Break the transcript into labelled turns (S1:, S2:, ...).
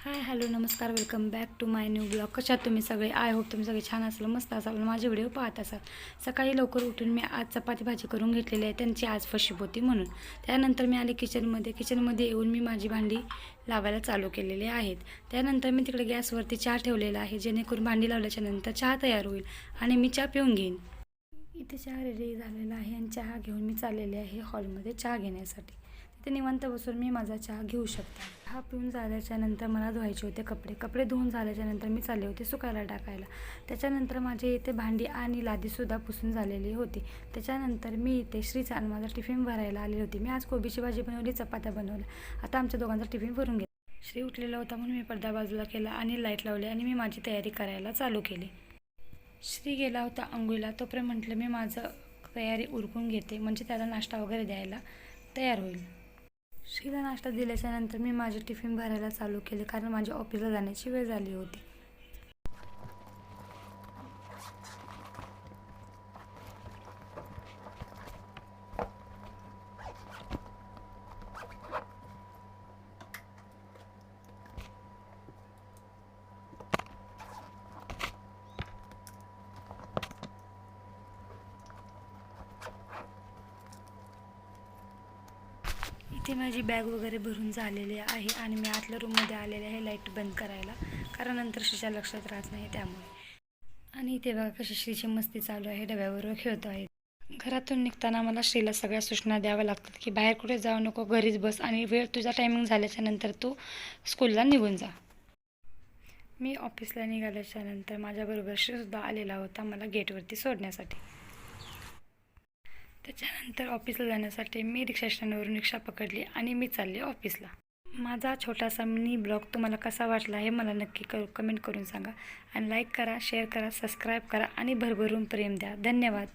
S1: हाय hello नमस्कार welcome back to my new blog. कशात तुम्ही सगळे? आय होप तुम्ही सगळे छान असाल मस्त असाल. माझे व्हिडिओ पाहत असाल. सकाळी लवकर उठून मी आज चपाती भाजी करून घेतलेली आहे. त्यांची आज फशी होती म्हणून. त्यानंतर मी आले किचनमध्ये. किचनमध्ये येऊन मी माझी भांडी लावायला चालू केलेली आहेत. त्यानंतर मी तिकडे गॅसवरती चहा ठेवलेला आहे. जेणेकरून भांडी लावल्याच्या नंतर चहा तयार होईल आणि मी चहा पिऊन घेईन. इथे चहा रेडी झालेला आहे आणि चहा घेऊन मी चाललेले आहे हॉलमध्ये चहा घेण्यासाठी. तिथे निवांत बसून मी माझा चहा घेऊ शकते. चहा पिऊन झाल्याच्यानंतर मला धुवायचे होते कपडे. कपडे धुवून झाल्याच्यानंतर मी चालले होते सुकायला टाकायला. त्याच्यानंतर माझे इथे भांडी आणि लादीसुद्धा पुसून झालेली होती. त्याच्यानंतर मी इथे श्रीचान माझा टिफिन भरायला आलेली होती. मी आज कोबीची भाजी बनवली चपात्या बनवल्या. आता आमच्या दोघांचा टिफिन भरून घेतला श्री उठलेला होता म्हणून मी पडदा बाजूला केला आणि लाइट लावली आणि मी माझी तयारी करायला चालू केली. श्री गेला होता अंघोळीला तोपर्यंत म्हटलं मी माझं तयारी उरकून घेते. म्हणजे त्याला नाश्ता वगैरे द्यायला तयार होईल. श्रीला नाश्ता दिल्याच्यानंतर मी माझे टिफिन भरायला चालू केले कारण माझ्या ऑफिसला जाण्याची वेळ झाली होती. इथे माझी बॅग वगैरे भरून झालेली आहे आणि मी आतल्या रूममध्ये आलेले आहे लाइट बंद करायला. कारण नंतर श्रीच्या लक्षात राहत नाही त्यामुळे. आणि इथे बघा कशी श्रीची मस्ती चालू आहे. डब्याबरोबर खेळतो आहे. घरातून निघताना मला श्रीला सगळ्या सूचना द्याव्या लागतात की बाहेर कुठे जाऊ नको घरीच बस आणि वेळ तुझा टायमिंग झाल्याच्यानंतर तू स्कूलला निघून जा. मी ऑफिसला निघाल्याच्या नंतर माझ्याबरोबर श्रीसुद्धा आलेला होता मला गेटवरती सोडण्यासाठी. त्याच्यानंतर ऑफिसला जाण्यासाठी मी रिक्षा स्टँडवरून रिक्षा पकडली आणि मी चालले ऑफिसला. माझा छोटासा मिनी ब्लॉग तुम्हाला कसा वाटला हे मला नक्की करू कमेंट करून सांगा. आणि लाईक करा शेअर करा सबस्क्राईब करा आणि भरभरून प्रेम द्या. धन्यवाद.